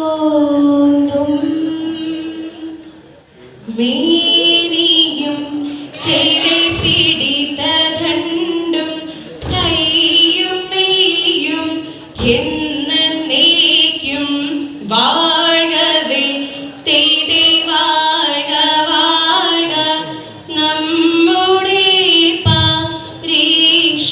മേൽത്തോന്തും മേനിയും ചെയ്തേ പിടിത്ത ധണ്ടും കൈയും മെയ്യും എന്ന നേക്കും വാഴവേ. തെയ്തേ വാഴ വാഴ നമ്മുടെ പരീക്ഷ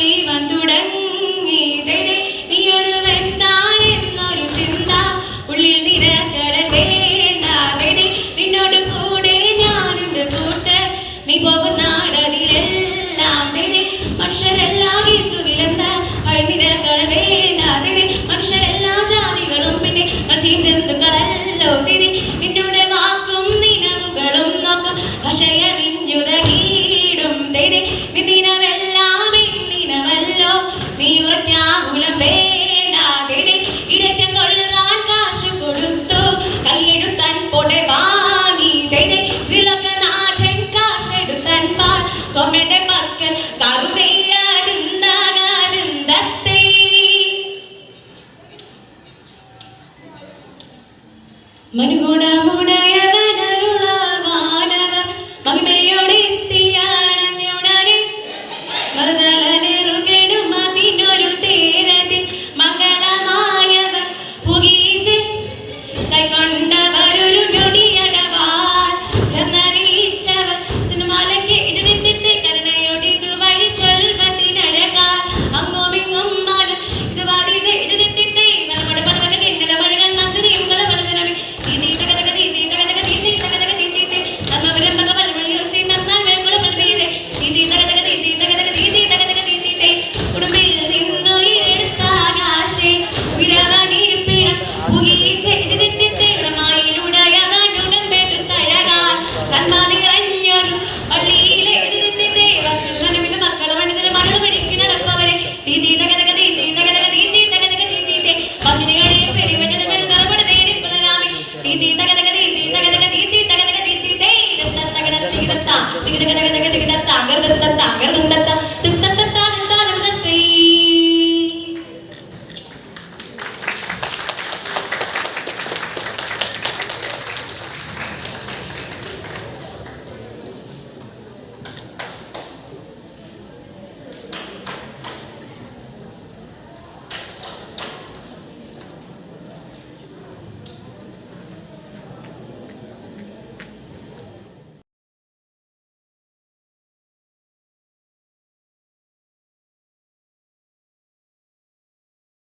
ജീവൻ തുടങ്ങിയതേ നീയൊരു വെന്താ എന്നൊരു ചിന്ത ഉള്ളിൽ നിരക്കട വേണ്ടാതെ നിന്നോട് കൂടെ ഞാനുണ്ട് കൂട്ട്. നീ പോകുന്ന നാടതിലെല്ലാം തന്നെ മനുഷ്യരെല്ലാം ഇട്ടു വിലന്ന നിരക്കട വേണ്ടാതെ മനുഷ്യരെല്ലാ ജാതികളും പിന്നെ മത്സ്യ ജന്തുക്കളല്ലോ തിരി. നിന്നോട് വാക്കും നിലവുകളും നോക്കും. പക്ഷയറിഞ്ഞുതകീടും തിരി. നിന്നിനവേ government